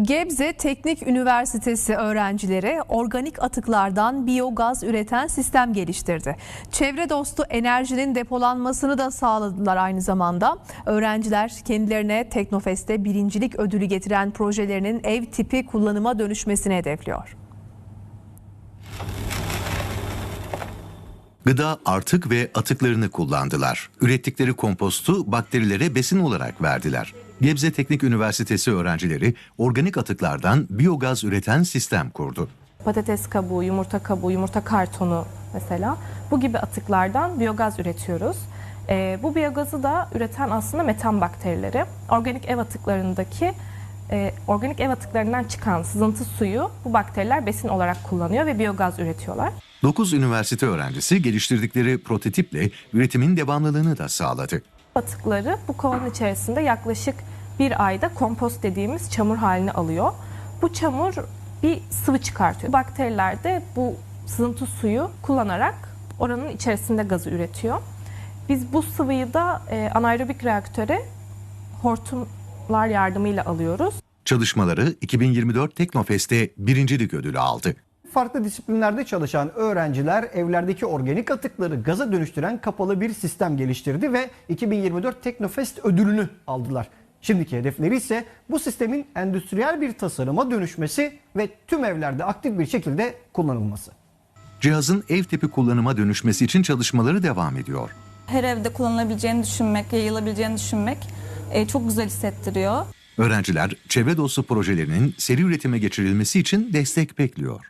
Gebze Teknik Üniversitesi öğrencileri organik atıklardan biyogaz üreten sistem geliştirdi. Çevre dostu enerjinin depolanmasını da sağladılar aynı zamanda. Öğrenciler kendilerine Teknofest'te birincilik ödülü getiren projelerinin ev tipi kullanıma dönüşmesini hedefliyor. Gıda artık ve atıklarını kullandılar. Ürettikleri kompostu bakterilere besin olarak verdiler. Gebze Teknik Üniversitesi öğrencileri organik atıklardan biyogaz üreten sistem kurdu. Patates kabuğu, yumurta kabuğu, yumurta kartonu mesela bu gibi atıklardan biyogaz üretiyoruz. Ee, bu biyogazı da üreten aslında metan bakterileri. Organik ev atıklarındaki e, organik ev atıklarından çıkan sızıntı suyu bu bakteriler besin olarak kullanıyor ve biyogaz üretiyorlar. 9 üniversite öğrencisi geliştirdikleri prototiple üretimin devamlılığını da sağladı. Atıkları bu kovanın içerisinde yaklaşık bir ayda kompost dediğimiz çamur halini alıyor. Bu çamur bir sıvı çıkartıyor. Bakteriler de bu sızıntı suyu kullanarak oranın içerisinde gazı üretiyor. Biz bu sıvıyı da e, anaerobik reaktöre hortumlar yardımıyla alıyoruz. Çalışmaları 2024 Teknofest'te birincilik ödülü aldı. Farklı disiplinlerde çalışan öğrenciler evlerdeki organik atıkları gaza dönüştüren kapalı bir sistem geliştirdi ve 2024 Teknofest ödülünü aldılar. Şimdiki hedefleri ise bu sistemin endüstriyel bir tasarıma dönüşmesi ve tüm evlerde aktif bir şekilde kullanılması. Cihazın ev tipi kullanıma dönüşmesi için çalışmaları devam ediyor. her evde kullanılabileceğini düşünmek, yayılabileceğini düşünmek e, çok güzel hissettiriyor. Öğrenciler çevre dostu projelerinin seri üretime geçirilmesi için destek bekliyor.